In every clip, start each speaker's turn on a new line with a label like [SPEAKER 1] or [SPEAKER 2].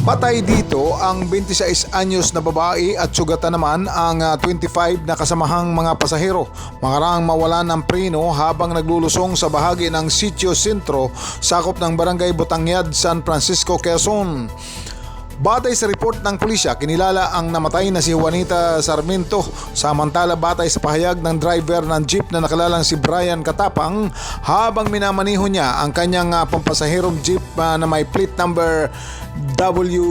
[SPEAKER 1] Patay dito ang 26 anyos na babae at sugatan naman ang ah, 25 na kasamahang mga pasahero. Mangarang mawala ng preno habang naglulusong sa bahagi ng Sitio Sentro, sakop ng Barangay Botangyad, San Francisco, Quezon. Batay sa report ng pulisya, kinilala ang namatay na si Juanita Sarmiento. Samantala batay sa pahayag ng driver ng jeep na nakalalang si Brian Katapang habang minamaniho niya ang kanyang ah, pampasaherong jeep ah, na may plate number W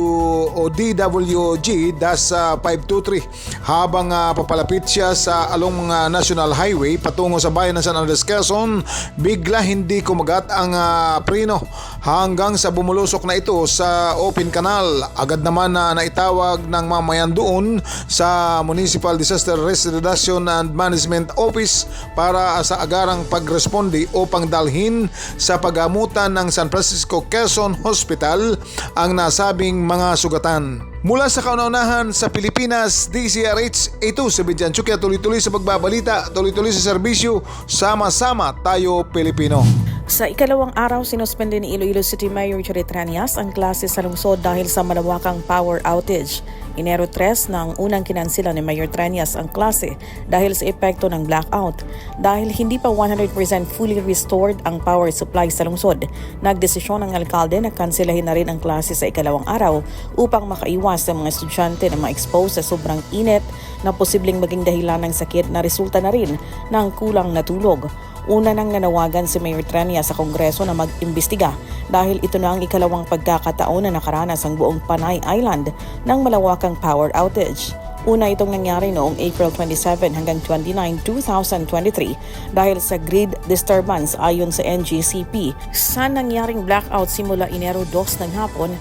[SPEAKER 1] o DWG-523 habang ah, papalapit siya sa along ah, National Highway patungo sa bayan ng San Andres Quezon bigla hindi kumagat ang ah, preno hanggang sa bumulusok na ito sa open canal agad naman na naitawag ng mamayan doon sa Municipal Disaster Risk Reduction and Management Office para sa agarang pagresponde upang dalhin sa pagamutan ng San Francisco Quezon Hospital ang nasabing mga sugatan. Mula sa kaunaunahan sa Pilipinas, DCRH, ito si Bidyan Chukya, tuloy-tuloy sa pagbabalita, tuloy-tuloy sa serbisyo, sama-sama tayo Pilipino.
[SPEAKER 2] Sa ikalawang araw, sinuspende ni Iloilo City Mayor Choritranias ang klase sa lungsod dahil sa malawakang power outage. Enero 3 nang unang kinansila ni Mayor Tranias ang klase dahil sa epekto ng blackout. Dahil hindi pa 100% fully restored ang power supply sa lungsod, nagdesisyon ang alkalde na kansilahin na rin ang klase sa ikalawang araw upang makaiwas sa mga estudyante na ma-expose sa sobrang init na posibleng maging dahilan ng sakit na resulta na rin ng kulang na tulog. Una nang nanawagan si Mayor Trania sa Kongreso na mag-imbestiga dahil ito na ang ikalawang pagkakataon na nakaranas ang buong Panay Island ng malawakang power outage. Una itong nangyari noong April 27 hanggang 29, 2023 dahil sa grid disturbance ayon sa NGCP. Sa nangyaring blackout simula Enero 2 ng hapon,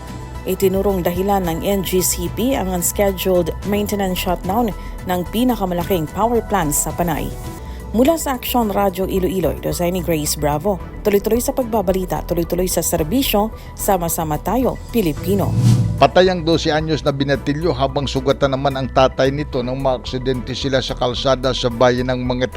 [SPEAKER 2] itinurong dahilan ng NGCP ang unscheduled maintenance shutdown ng pinakamalaking power plants sa Panay. Mula sa Action Radio Iloilo, ito sa ni Grace Bravo. Tuloy-tuloy sa pagbabalita, tuloy-tuloy sa serbisyo, sama-sama tayo, Pilipino.
[SPEAKER 3] Patay ang 12 anyos na binatilyo habang sugatan naman ang tatay nito nang maaksidente sila sa kalsada sa bayan ng mga.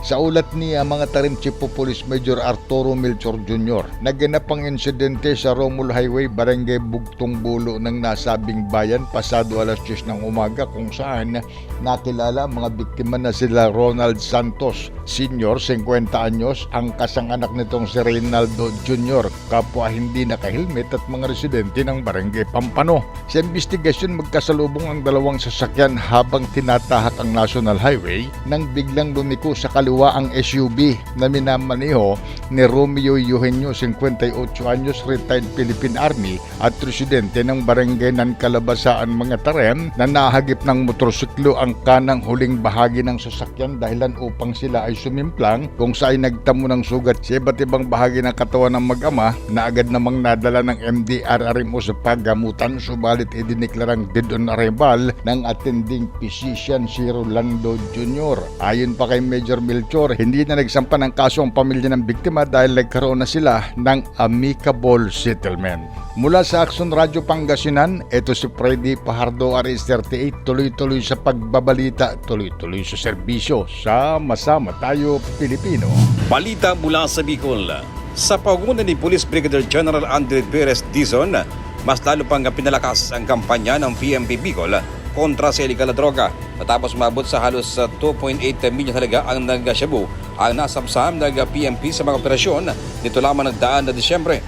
[SPEAKER 3] Sa ulat ni ah, mga Tarem Chief of Police Major Arturo Melchor Jr. Naganap ang insidente sa Romul Highway, Barangay Bugtong Bulo ng nasabing bayan pasado alas 10 ng umaga kung saan nakilala mga biktima na sila Ronald Santos Senior, 50 anyos, ang kasang anak nitong si Reynaldo Jr. kapwa hindi nakahilmet at mga residente ng Barangay Pampano. Sa investigasyon magkasalubong ang dalawang sasakyan habang tinatahak ang National Highway nang biglang lumiko sa kaliwa ang SUV na minamaniho ni Romeo Eugenio, 58 anyos, retired Philippine Army at residente ng barangay ng Kalabasaan mga Tarem na nahagip ng motorsiklo ang kanang huling bahagi ng sasakyan dahilan upang sila ay sumimplang kung saan nagtamo ng sugat sa iba't ibang bahagi ng katawan ng mag-ama na agad namang nadala ng MDRRMO sa paggamutan subalit idineklarang dead on arrival ng attending physician si Rolando Jr. Ayon pa kay Major Melchor, hindi na nagsampa ng kaso ang pamilya ng biktima dahil nagkaroon na sila ng amicable settlement. Mula sa Action Radio Pangasinan, ito si Freddy Pahardo RS38, tuloy-tuloy sa pagbabalita, tuloy-tuloy sa serbisyo. Sama-sama tayo, Pilipino.
[SPEAKER 4] Balita mula sa Bicol. Sa paguna ni Police Brigadier General Andre Perez Dizon, mas lalo pang pinalakas ang kampanya ng PMP Bicol kontra sa illegal na droga. Matapos mabot sa halos uh, 2.8 milyon halaga ang nagsyabu ang nasabsam ng PMP sa mga operasyon nito lamang nagdaan na Disyembre.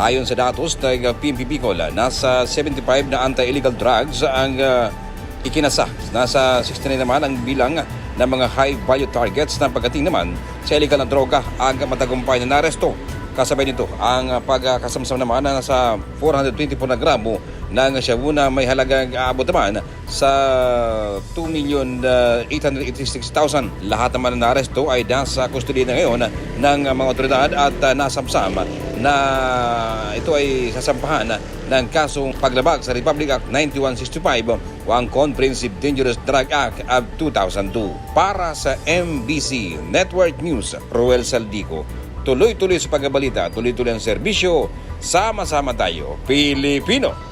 [SPEAKER 4] Ayon sa datos ng PMP Bicol, nasa 75 na anti-illegal drugs ang uh, ikinasa. Nasa 69 naman ang bilang ng mga high-value targets na pagdating naman sa illegal na droga ang matagumpay na naresto. Kasabay nito ang pagkasamsam naman na nasa 424 na gramo ng shabu na may halagang aabot naman sa 2,886,000. Lahat naman na naresto ay nasa kustodiya na ngayon ng mga otoridad at uh, nasamsam na ito ay sasampahan ng kasong paglabag sa Republic Act 9165 o ang Comprehensive Dangerous Drug Act of 2002. Para sa MBC Network News, Roel Saldico, tuloy-tuloy sa pagbabalita, tuloy-tuloy ang serbisyo, sama-sama tayo, Pilipino.